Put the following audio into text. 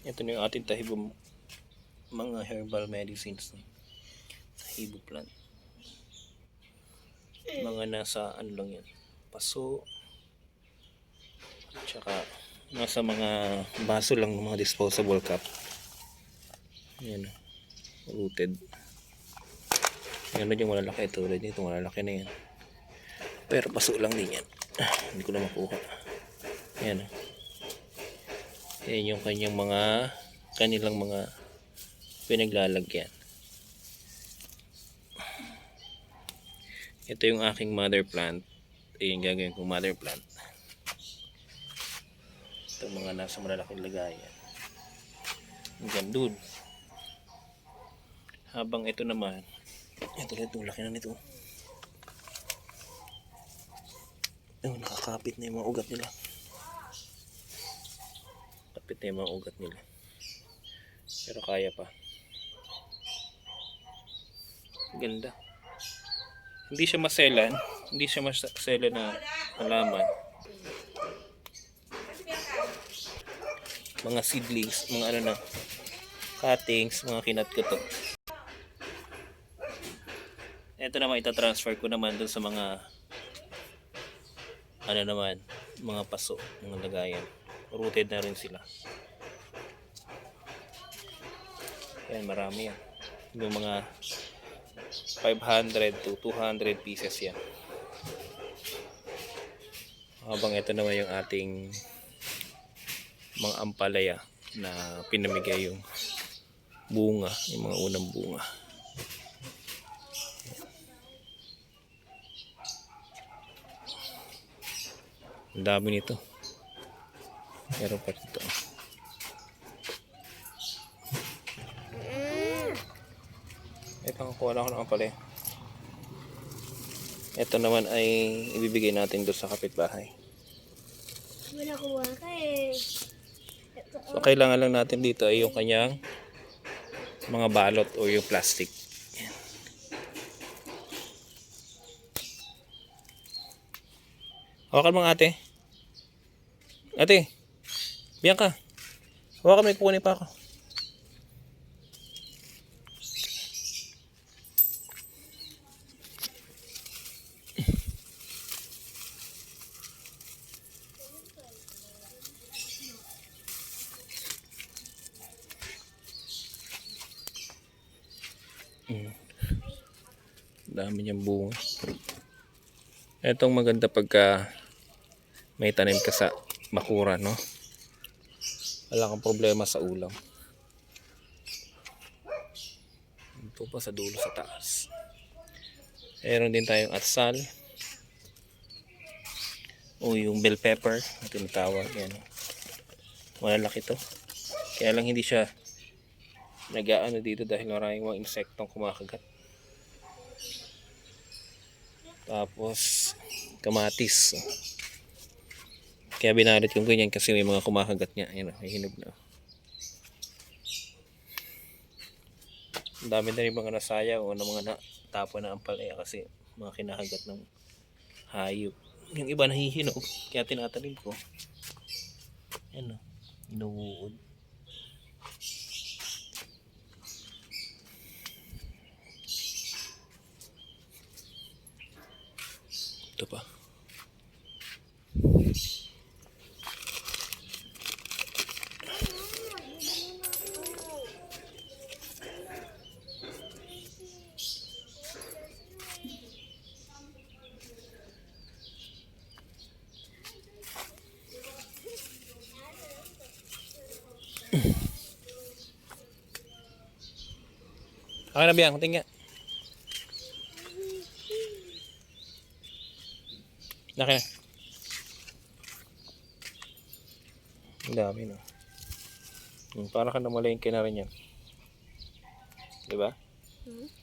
Ito na yung ating tahibong mga herbal medicines. no? Tahibo plant. Mga nasa ano lang yan. Paso. Tsaka nasa mga baso lang ng mga disposable cup. Yan. Rooted. Yan yung malalaki. Tulad nito malalaki na yan. Pero paso lang din yan. Ah, Hindi ko na makuha. Yan. Yan yung kanyang mga kanilang mga pinaglalagyan. Ito yung aking mother plant. Yung gagawin kong mother plant. Ito mga nasa malalaking lagayan. Hanggang dun. Habang ito naman, ito ito, laki na nito. Oh, nakakapit na yung mga ugat nila. Kapit na yung mga ugat nila. Pero kaya pa. Ganda. Hindi siya maselan. Hindi siya maselan na halaman. Mga seedlings, mga ano na, cuttings, mga kinat ko to. Ito naman itatransfer ko naman dun sa mga ano naman, mga paso, mga lagayan. Rooted na rin sila. Yan, marami yan. Yung mga 500 to 200 pieces yan. Habang ito naman yung ating mga ampalaya na pinamigay yung bunga, yung mga unang bunga. Ang dami nito. Meron pa dito. Eh, pangkuha lang ako ng ampalaya. Ito naman ay ibibigay natin doon sa kapitbahay. Wala kuha ka eh. So, kailangan lang natin dito ay yung kanyang mga balot o yung plastic. Yan. Mo nga, ate. Ate, Bianca. Hawakan mo, may kukunin pa ako. Dami niyang bunga. Etong maganda pagka may tanim ka sa bakura, no? Wala kang problema sa ulam. Ito pa sa dulo sa taas. Meron din tayong atsal. O yung bell pepper na tinatawag. Yan. Malalaki to. Kaya lang hindi siya nag-aano dito dahil maraming mga insektong kumakagat. Tapos, kamatis. Kaya binalit yung ganyan kasi may mga kumakagat niya. Ayan, may hinog na. Ang dami na rin mga nasaya o na mga natapon na ang palaya kasi mga kinakagat ng hayop. Yung iba nahihinog, kaya tinatanim ko. Ayan o, inuuod. Ito pa. Ako na biyang, tingnan. Laki na. Ang dami no. Hmm, para ka namalengke na rin yan. Diba? Hmm?